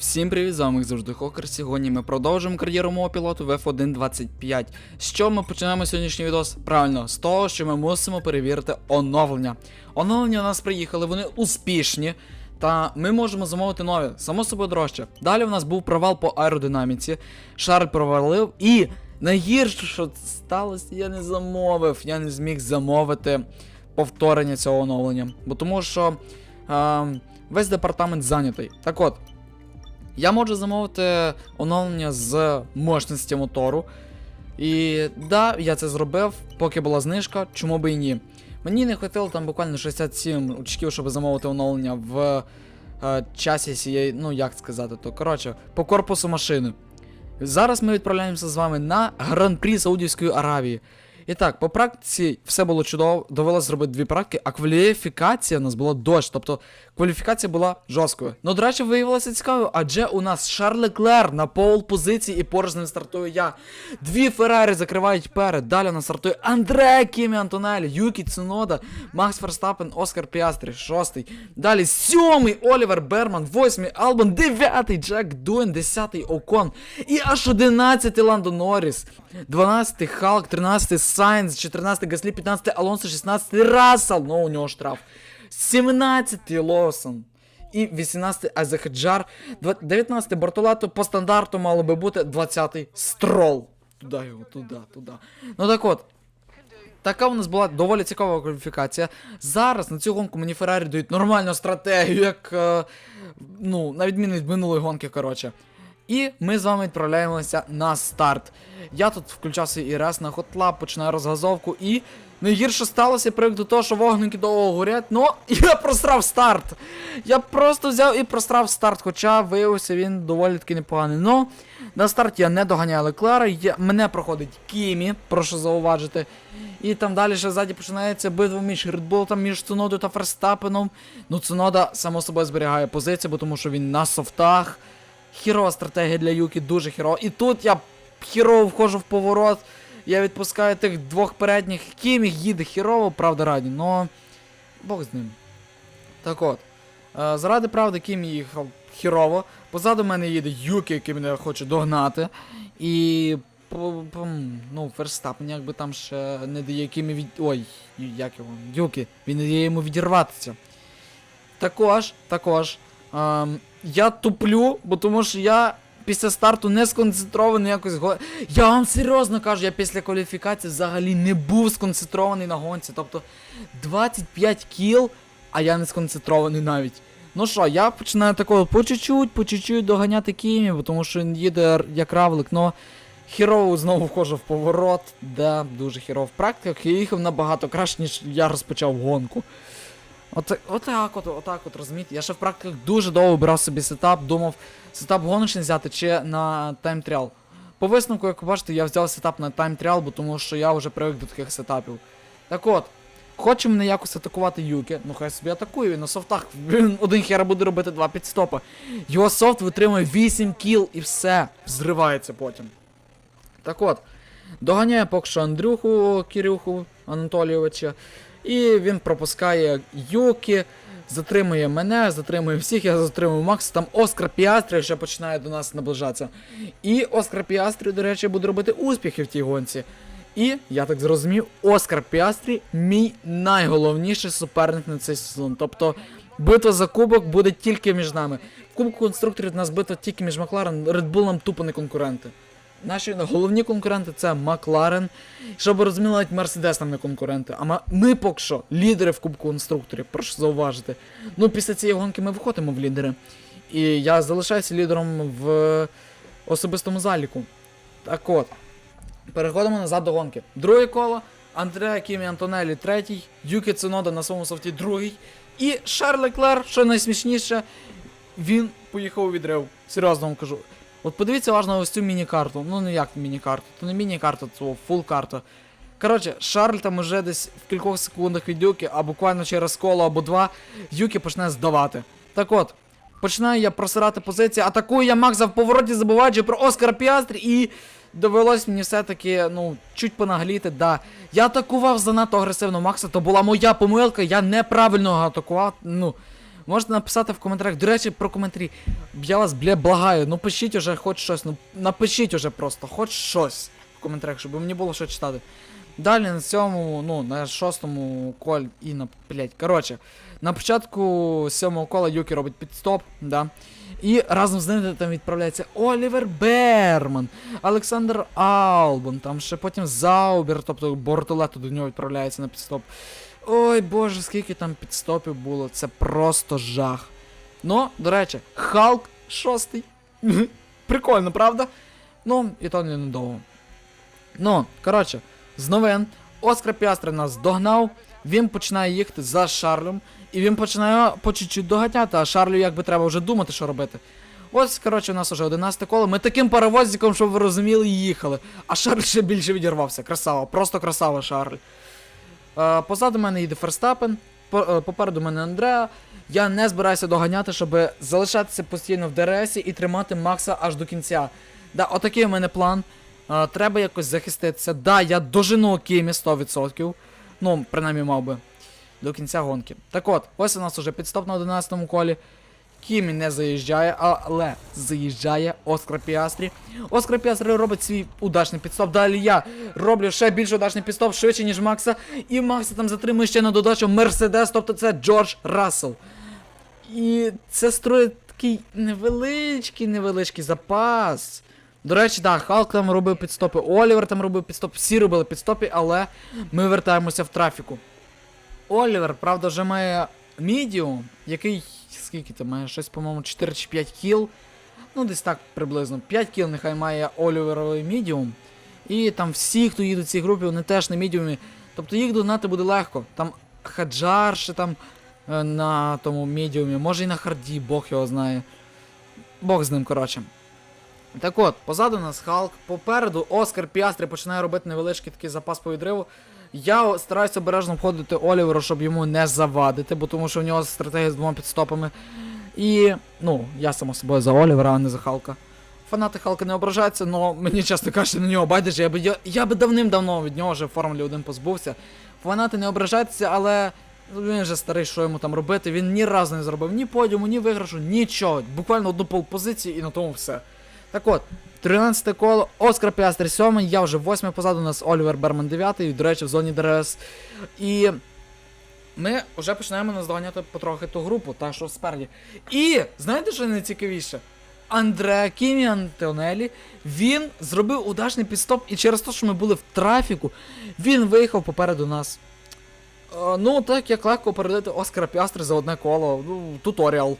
Всім привіт, з вами завжди Хокер. Сьогодні ми продовжуємо кар'єру мого пілоту в F1.25. З чого ми починаємо сьогоднішній відос? Правильно, з того, що ми мусимо перевірити оновлення. Оновлення у нас приїхали, вони успішні. Та ми можемо замовити нові, само собою дорожче. Далі у нас був провал по аеродинаміці. Шарль провалив і найгірше, що сталося, я не замовив. Я не зміг замовити повторення цього оновлення. Бо тому що е, весь департамент зайнятий. Так от. Я можу замовити оновлення з мощності мотору. І да, я це зробив, поки була знижка, чому би і ні. Мені не хватило там буквально 67 очків, щоб замовити оновлення в е, часі цієї, ну як сказати, то коротше, по корпусу машини. Зараз ми відправляємося з вами на гран-прі Саудівської Аравії. І так, по практиці все було чудово, довелося зробити дві практики, а кваліфікація у нас була дощ, тобто кваліфікація була жорсткою. Ну, до речі, виявилося цікавою, адже у нас Шарль Леклер на пол позиції і поруч з ним стартую я. Дві Феррари закривають перед. Далі у нас стартує Андре Кімі Антонелі, Юкі Цунода, Макс Ферстапен, Оскар Піастрі, шостий. Далі сьомий Олівер Берман, восьмий Албан, дев'ятий Джек Дуен, десятий Окон. І аж одинадцятий Ландо Норріс, дванадцятий Халк, тринадцятий Сайнс, чотирнадцятий Гаслі, п'ятнадцятий Алонсо, шістнадцятий Рассел, ну у нього штраф. 17-й Лоусон. І 18-й Азехаджар, 19-й Бартолато по стандарту мало би бути 20-й Строл. Туди його, туди, туди. Ну так от. Така у нас була доволі цікава кваліфікація. Зараз на цю гонку мені Феррарі дають нормальну стратегію, як. е, ну, на відміну від минулої гонки, коротше. І ми з вами відправляємося на старт. Я тут включав свій ІРС на хотлап, починаю розгазовку і. Найгірше сталося привик до того, що вогники довго горять, ну я просрав старт. Я просто взяв і просрав старт, хоча виявився він доволі таки непоганий. Ну, на старті я не доганяю Леклера, я, мене проходить Кімі, прошу зауважити. І там далі ще ззаді починається битва між Редболтом, між Цунодою та Ферстапеном. Ну, Цунода, само собою, зберігає позицію, тому що він на софтах. Хірова стратегія для Юкі, дуже хірова. І тут я хірово входжу в поворот. Я відпускаю тих двох передніх. Кімі їде хірово, правда раді, но Бог з ним. Так от. Е, заради правди Кімі їхав хірово. Позаду мене їде Юкі, який мене хоче догнати. І. Ну, Ферстапен якби там ще не дає Кімі від. Ой, як його? Юкі, він не дає йому відірватися. Також, також. Ем, я туплю, бо тому що я після старту не сконцентрований якось го. Я вам серйозно кажу, я після кваліфікації взагалі не був сконцентрований на гонці. Тобто 25 кіл, а я не сконцентрований навіть. Ну що, я починаю такого по чуть-чуть, по чуть-чуть доганяти Кімі, бо тому що він їде як равлик, но хірово знову входжу в поворот, да, дуже хірово. В практиках я їхав набагато краще, ніж я розпочав гонку. От, отак от, отак от, розумієте. Я ще в практиках дуже довго брав собі сетап, думав, сетап гоночний взяти чи на тайм-тріал. По висновку, як ви бачите, я взяв сетап на тайм-тріал, бо тому що я вже привик до таких сетапів. Так от, хоче мене якось атакувати Юкі, ну хай собі атакує, він на софтах. Він один хера буде робити два підстопи. Його софт витримує 8 кіл і все, взривається потім. Так от, доганяє поки що Андрюху Кирюху Анатолійовича. І він пропускає Юкі, затримує мене, затримує всіх, я затримую Макса. Там Оскар Піастрі ще починає до нас наближатися. І Оскар Піастрі, до речі, буде робити успіхи в тій гонці. І, я так зрозумів, Оскар Піастрі мій найголовніший суперник на цей сезон. Тобто битва за кубок буде тільки між нами. В кубку конструкторів у нас битва тільки між Макларен, Bull нам тупо не конкуренти. Наші головні конкуренти це Макларен. Щоб ви розуміли, навіть Мерседес нам не конкуренти. А ми поки що лідери в Кубку конструкторів, прошу зауважити. Ну, після цієї гонки ми виходимо в лідери. І я залишаюся лідером в особистому заліку. Так от. Переходимо назад до гонки. Друге коло. Андреа Кімі Антонелі третій, Юкі Цунода на своєму софті другий. І Шарль Леклер, що найсмішніше, він поїхав у відрив. Серйозно вам кажу. От подивіться уважно ось цю міні-карту. Ну не як міні-карту, то не міні-карта, це фул карта. Коротше, Шарль там уже десь в кількох секундах від Юкі, а буквально через коло або два, Юкі почне здавати. Так от, починаю я просирати позиції, атакую я Макса в повороті, забуваючи про Оскара Піастрі, і довелось мені все-таки, ну, чуть понагліти, да. Я атакував занадто агресивно Макса, то була моя помилка, я неправильно атакував. Ну, Можете написати в коментарях. До речі, про коментарі. Я вас, бля, благаю, ну пишіть уже хоч щось. Ну напишіть уже просто, хоч щось в коментарях, щоб мені було що читати. Далі на цьому, ну, на шостому колі і на. Блять, коротше, на початку сьомого кола Юкі робить підстоп, да. І разом з ними там відправляється Олівер Берман, Олександр Албон, там ще потім Заубер, тобто Бортолето до нього відправляється на підстоп. Ой боже, скільки там підстопів було, це просто жах. Ну, до речі, Халк шостий. Прикольно, правда? Ну, і то не недовго. Ну, коротше, з новин Оскар Піастри нас догнав, він починає їхати за Шарлем, і він починає по чуть-чуть доганяти, а Шарлю якби треба вже думати, що робити. Ось, коротше, у нас вже 11 коло. Ми таким паровозиком, щоб ви розуміли, їхали. А Шарль ще більше відірвався. Красава, просто красава Шарль. Е, позаду мене їде Ферстапен, е, попереду мене Андреа. Я не збираюся доганяти, щоб залишатися постійно в ДРС і тримати Макса аж до кінця. Да, отакий у мене план. Е, треба якось захиститися. Да, я дожену Кімі 100%. Ну, принаймні мав би. До кінця гонки. Так от, ось у нас уже підстоп на 11 колі. Кімі не заїжджає, але заїжджає Оскар Піастрі. Оскар Піастрі робить свій удачний підстоп. Далі я роблю ще більш удачний підстоп, швидше, ніж Макса. І Макса там затримує ще на додачу Мерседес, тобто це Джордж Рассел. І це строїть такий невеличкий, невеличкий запас. До речі, так, Халк там робив підстопи, Олівер там робив підстоп, всі робили підстопи, але ми вертаємося в трафіку. Олівер, правда, вже має мідіум, який скільки там має? Щось, по-моєму, 4 чи 5 кіл. Ну, десь так приблизно. 5 кіл нехай має Оліверовий мідіум. І там всі, хто їде в цій групі, вони теж на мідіумі. Тобто їх догнати буде легко. Там Хаджар ще там е, на тому мідіумі, може і на харді, Бог його знає. Бог з ним, коротше. Так от, позаду нас Халк, попереду Оскар Піастрі починає робити невеличкий такий запас по відриву. Я стараюся обережно обходити Оліверу, щоб йому не завадити, бо тому що в нього стратегія з двома підстопами. І, ну, я само собою за Олівера, а не за Халка. Фанати Халка не ображаються, але мені часто кажуть на нього байдуже, я би, я, я би давним-давно від нього вже в Формулі 1 позбувся. Фанати не ображаються, але він вже старий, що йому там робити. Він ні разу не зробив ні подіуму, ні виграшу, нічого. Буквально одну полпозицію і на тому все. Так от, 13 коло, Оскар Піастер 7, я вже 8 позаду у нас Олівер Берман 9, до речі, в зоні ДРС. І ми вже починаємо наздоганяти потрохи ту групу, та що спереді. І знаєте, що найцікавіше? Андреа Кімі Антонелі, він зробив удачний підстоп, і через те, що ми були в трафіку, він виїхав попереду нас. Е, ну, так як легко передати Оскара Піастри за одне коло, ну, туторіал.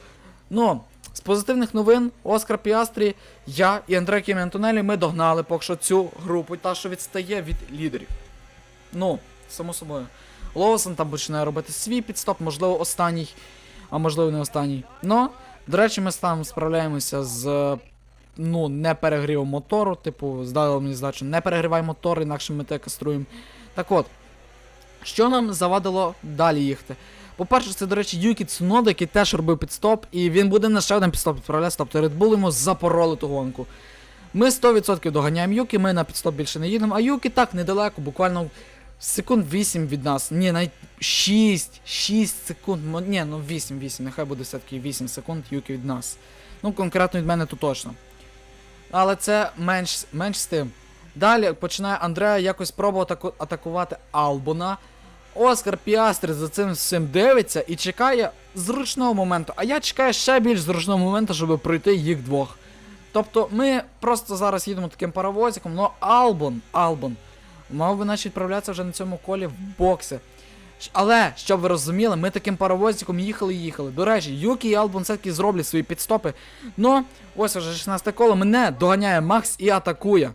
Ну, з позитивних новин, Оскар Піастрі, я і Андре Кімі Антонелі, ми догнали поки що цю групу, та що відстає від лідерів. Ну, само собою. Лоусон там починає робити свій підстоп, можливо, останній, а можливо, не останній. Ну, до речі, ми там справляємося з ну, не перегрівом мотору, типу, здали мені здачу, не перегрівай мотор, інакше ми те каструємо. Так от, що нам завадило далі їхати? По-перше, це, до речі, Юкі Цунода, який теж робив підстоп, і він буде на ще один підстоп відправлятися, тобто Red Bull йому запороли ту гонку. Ми 100% доганяємо Юкі, ми на підстоп більше не їдемо, а Юкі так недалеко, буквально секунд 8 від нас. Ні, навіть 6, 6 секунд. Ні, ну 8, 8, нехай буде все-таки 8 секунд Юкі від нас. Ну, конкретно від мене то точно. Але це менш, менш з тим. Далі починає Андреа якось пробувати атакувати Албона. Оскар Піастри за цим всім дивиться і чекає зручного моменту. А я чекаю ще більш зручного моменту, щоб пройти їх двох. Тобто ми просто зараз їдемо таким паровозиком, але Албон, Албон, мав би наче відправлятися вже на цьому колі в бокси. Але, щоб ви розуміли, ми таким паровозиком їхали і їхали. До речі, Юкі і Албон все-таки зроблять свої підстопи. Ну, ось вже 16 коло, мене доганяє Макс і атакує.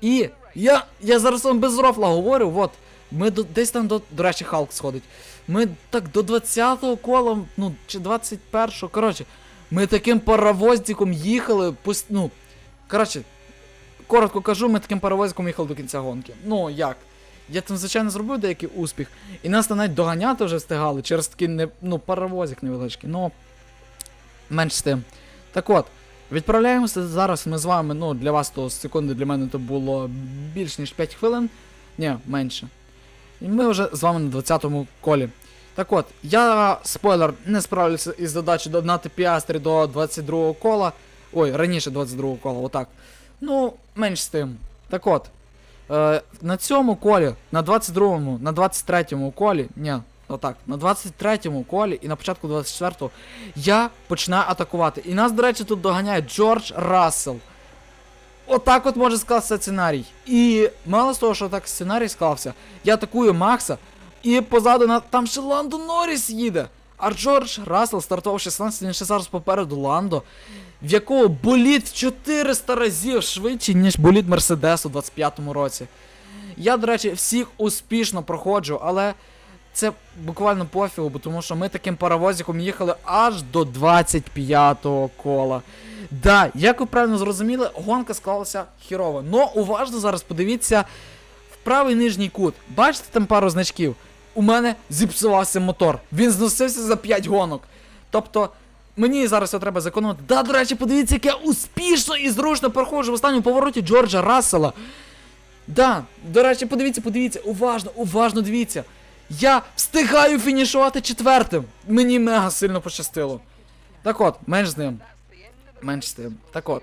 І я, я зараз вам без рофла говорю, от. Ми до, десь там до. До речі, Халк сходить. Ми так до 20-го кола, ну, чи 21-го, коротше, ми таким паровозиком їхали, пусть, ну. Коротше, коротко кажу, ми таким паровозиком їхали до кінця гонки. Ну, як? Я там, звичайно, зробив деякий успіх. І нас там навіть доганяти вже встигали через такий не, ну, паровозик невеличкий. Ну, менш з тим. Так от, відправляємося зараз ми з вами, ну, для вас то секунди, для мене то було більш ніж 5 хвилин. Ні, менше. І ми вже з вами на 20-му колі. Так от, я спойлер, не справлюся із задачею догнати піастрі до 22 кола. Ой, раніше 22-го кола, отак. Ну, менш з тим. Так от. Е, на цьому колі, на 22-му, на 23-му колі, ні, отак, на 23-му колі і на початку 24-го я починаю атакувати. І нас, до речі, тут доганяє Джордж Рассел. Отак от може скласти сценарій. І мало з того, що так сценарій склався, я атакую Макса, і позаду на там ще Ландо Норріс їде. А Джордж Рассел стартував 16, він ще зараз попереду Ландо, в якого боліт в 400 разів швидший, ніж боліт Мерседес у 25-му році. Я, до речі, всіх успішно проходжу, але це буквально пофігу, тому що ми таким паровозиком їхали аж до 25-го кола. Да, як ви правильно зрозуміли, гонка склалася хірово. Но уважно зараз подивіться в правий нижній кут. Бачите там пару значків? У мене зіпсувався мотор. Він зносився за 5 гонок. Тобто, мені зараз все треба зекономити. Да, до речі, подивіться, як я успішно і зручно проходжу в останньому повороті Джорджа Рассела. Да, до речі, подивіться, подивіться, уважно, уважно дивіться. Я встигаю фінішувати четвертим. Мені мега сильно пощастило. Так от, менш з ним. Менш з тим. Так от.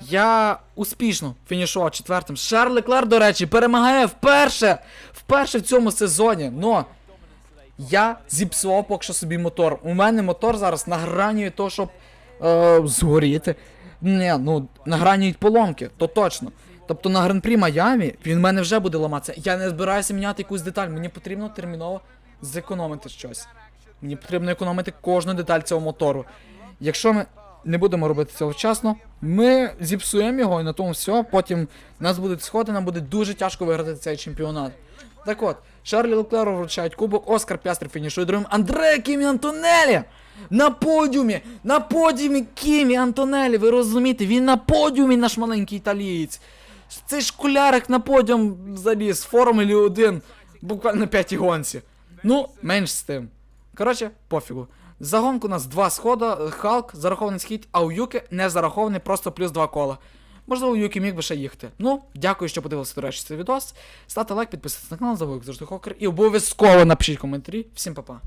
Я успішно фінішував четвертим. Шарль Леклер, до речі, перемагає вперше. Вперше в цьому сезоні. Но я зіпсував поки що собі мотор. У мене мотор зараз на грані того, щоб е, згоріти. Ні, ну на грані поломки, то точно. Тобто на гран-прі Майамі він в мене вже буде ламатися. Я не збираюся міняти якусь деталь. Мені потрібно терміново зекономити щось. Мені потрібно економити кожну деталь цього мотору. Якщо ми не будемо робити цього вчасно, ми зіпсуємо його і на тому все. Потім нас будуть сходи, нам буде дуже тяжко виграти цей чемпіонат. Так от, Шарлі Леклеру вручають кубок, Оскар Пястр фінішує другим. Андреа Кімі Антонелі! На подіумі! На подіумі Кімі Антонелі! Ви розумієте, він на подіумі наш маленький італієць. Цей школярик на подіум заліз, Формулі 1, буквально на п'ятій гонці. Ну, менш з тим. Коротше, пофігу. За гонку у нас два схода, Халк зарахований схід, а у Юки не зарахований, просто плюс два кола. Можливо, у Юкі міг би ще їхати. Ну, дякую, що подивилися, до речі, цей відос. Ставте лайк, підписуйтесь на канал, забудьте завжди хокер і обов'язково напишіть коментарі. Всім па-па.